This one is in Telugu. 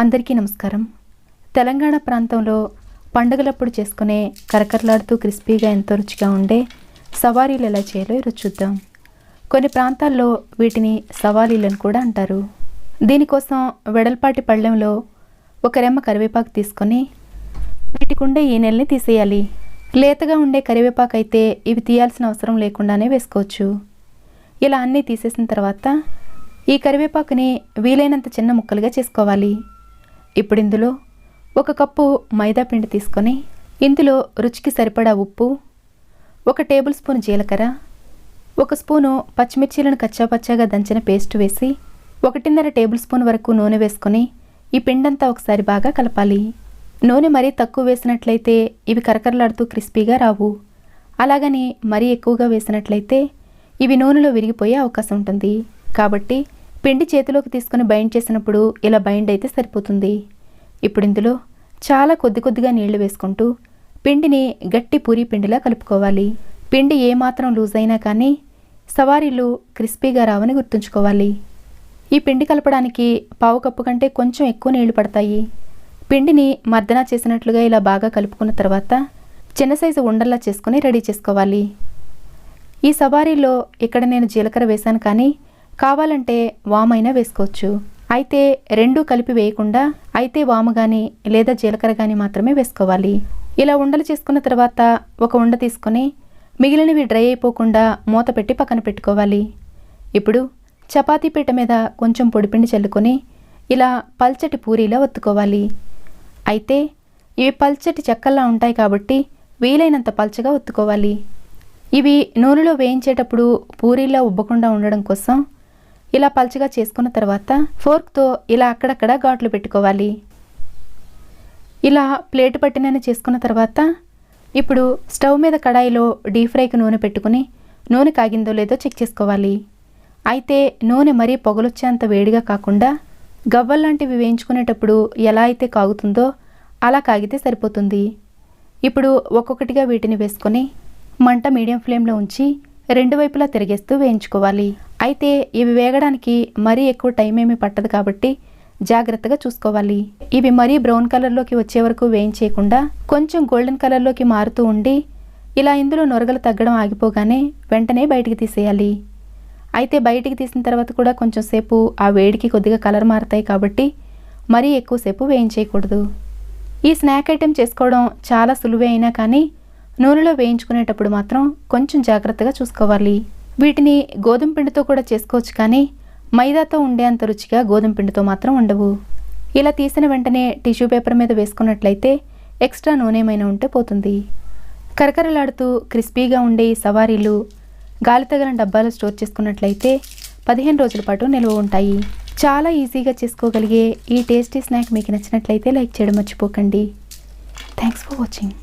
అందరికీ నమస్కారం. తెలంగాణ ప్రాంతంలో పండుగలప్పుడు చేసుకునే కరకరలాడుతూ క్రిస్పీగా ఎంతో రుచిగా ఉండే సవారీలు ఎలా చేయాలో ఈరోజు చూద్దాం. కొన్ని ప్రాంతాల్లో వీటిని సవారీలను కూడా అంటారు. దీనికోసం వెడల్పాటి పళ్ళెంలో ఒక రెమ్మ కరివేపాకు తీసుకొని వీటికి ఉండే ఈ నెలని తీసేయాలి. లేతగా ఉండే కరివేపాకు అయితే ఇవి తీయాల్సిన అవసరం లేకుండానే వేసుకోవచ్చు. ఇలా అన్నీ తీసేసిన తర్వాత ఈ కరివేపాకుని వీలైనంత చిన్న ముక్కలుగా చేసుకోవాలి. ఇప్పుడు ఇందులో ఒక కప్పు మైదా పిండి తీసుకొని ఇందులో రుచికి సరిపడా ఉప్పు ఒక టేబుల్ స్పూన్ జీలకర్ర ఒక స్పూను పచ్చిమిర్చీలను కచ్చాపచ్చాగా దంచిన పేస్ట్ వేసి ఒకటిన్నర టేబుల్ స్పూన్ వరకు నూనె వేసుకొని ఈ పిండంతా ఒకసారి బాగా కలపాలి. నూనె మరీ తక్కువ వేసినట్లయితే ఇవి కరకరలాడుతూ క్రిస్పీగా రావు. అలాగని మరీ ఎక్కువగా వేసినట్లయితే ఇవి నూనెలో విరిగిపోయే అవకాశం ఉంటుంది. కాబట్టి పిండి చేతిలోకి తీసుకుని బైండ్ చేసినప్పుడు ఇలా బైండ్ అయితే సరిపోతుంది. ఇప్పుడు ఇందులో చాలా కొద్ది కొద్దిగా నీళ్ళు వేసుకుంటూ పిండిని గట్టి పూరి పిండిలా కలుపుకోవాలి. పిండి ఏమాత్రం లూజ్ అయినా కానీ సవారీలు క్రిస్పీగా రావని గుర్తుంచుకోవాలి. ఈ పిండి కలపడానికి పావు కప్పు కంటే కొంచెం ఎక్కువ నీళ్ళు పడతాయి. పిండిని మర్దన చేసినట్లుగా ఇలా బాగా కలుపుకున్న తర్వాత చిన్న సైజు ఉండల్లా చేసుకుని రెడీ చేసుకోవాలి. ఈ సవారీలో ఇక్కడ నేను జీలకర్ర వేశాను కానీ కావాలంటే వామైనా వేసుకోవచ్చు. అయితే రెండూ కలిపి వేయకుండా అయితే వాము కానీ లేదా జీలకర్ర కానీ మాత్రమే వేసుకోవాలి. ఇలా ఉండలు చేసుకున్న తర్వాత ఒక ఉండ తీసుకొని మిగిలినవి డ్రై అయిపోకుండా మూత పెట్టి పక్కన పెట్టుకోవాలి. ఇప్పుడు చపాతీ పీట మీద కొంచెం పొడిపిండి చల్లుకొని ఇలా పల్చటి పూరీలా ఒత్తుకోవాలి. అయితే ఇవి పల్చటి చెక్కల్లా ఉంటాయి కాబట్టి వీలైనంత పల్చగా ఒత్తుకోవాలి. ఇవి నూనెలో వేయించేటప్పుడు పూరీలా ఉబ్బకుండా ఉండడం కోసం ఇలా పల్చగా చేసుకున్న తర్వాత ఫోర్క్తో ఇలా అక్కడక్కడ ఘాట్లు పెట్టుకోవాలి. ఇలా ప్లేట్ పట్టినని చేసుకున్న తర్వాత ఇప్పుడు స్టవ్ మీద కడాయిలో డీప్ ఫ్రైకి నూనె పెట్టుకుని నూనె కాగిందో లేదో చెక్ చేసుకోవాలి. అయితే నూనె మరీ పొగలొచ్చేంత వేడిగా కాకుండా గవ్వల్లాంటివి వేయించుకునేటప్పుడు ఎలా అయితే కాగుతుందో అలా కాగితే సరిపోతుంది. ఇప్పుడు ఒక్కొక్కటిగా వీటిని వేసుకొని మంట మీడియం ఫ్లేమ్లో ఉంచి రెండు వైపులా తిరిగేస్తూ వేయించుకోవాలి. అయితే ఇవి వేగడానికి మరీ ఎక్కువ టైం ఏమీ పట్టదు కాబట్టి జాగ్రత్తగా చూసుకోవాలి. ఇవి మరీ బ్రౌన్ కలర్లోకి వచ్చే వరకు వేయించేయకుండా కొంచెం గోల్డెన్ కలర్లోకి మారుతూ ఉండి ఇలా ఇందులో నొరగలు తగ్గడం ఆగిపోగానే వెంటనే బయటికి తీసేయాలి. అయితే బయటికి తీసిన తర్వాత కూడా కొంచెం సేపు ఆ వేడికి కొద్దిగా కలర్ మారుతాయి కాబట్టి మరీ ఎక్కువసేపు వేయించేయకూడదు. ఈ స్నాక్ ఐటెం చేసుకోవడం చాలా సులువే అయినా కానీ నూనెలో వేయించుకునేటప్పుడు మాత్రం కొంచెం జాగ్రత్తగా చూసుకోవాలి. వీటిని గోధుమ పిండితో కూడా చేసుకోవచ్చు కానీ మైదాతో ఉండేంత రుచిగా గోధుమ పిండితో మాత్రం ఉండవు. ఇలా తీసిన వెంటనే టిష్యూ పేపర్ మీద వేసుకున్నట్లయితే ఎక్స్ట్రా నూనెమైనా ఉంటే పోతుంది. కరకరలాడుతూ క్రిస్పీగా ఉండే ఈ సవారీలు గాలి తగలని డబ్బాలో స్టోర్ చేసుకున్నట్లయితే పదిహేను రోజుల పాటు నిల్వ ఉంటాయి. చాలా ఈజీగా చేసుకోగలిగే ఈ టేస్టీ స్నాక్ మీకు నచ్చినట్లయితే లైక్ చేయడం మర్చిపోకండి. Thanks for watching.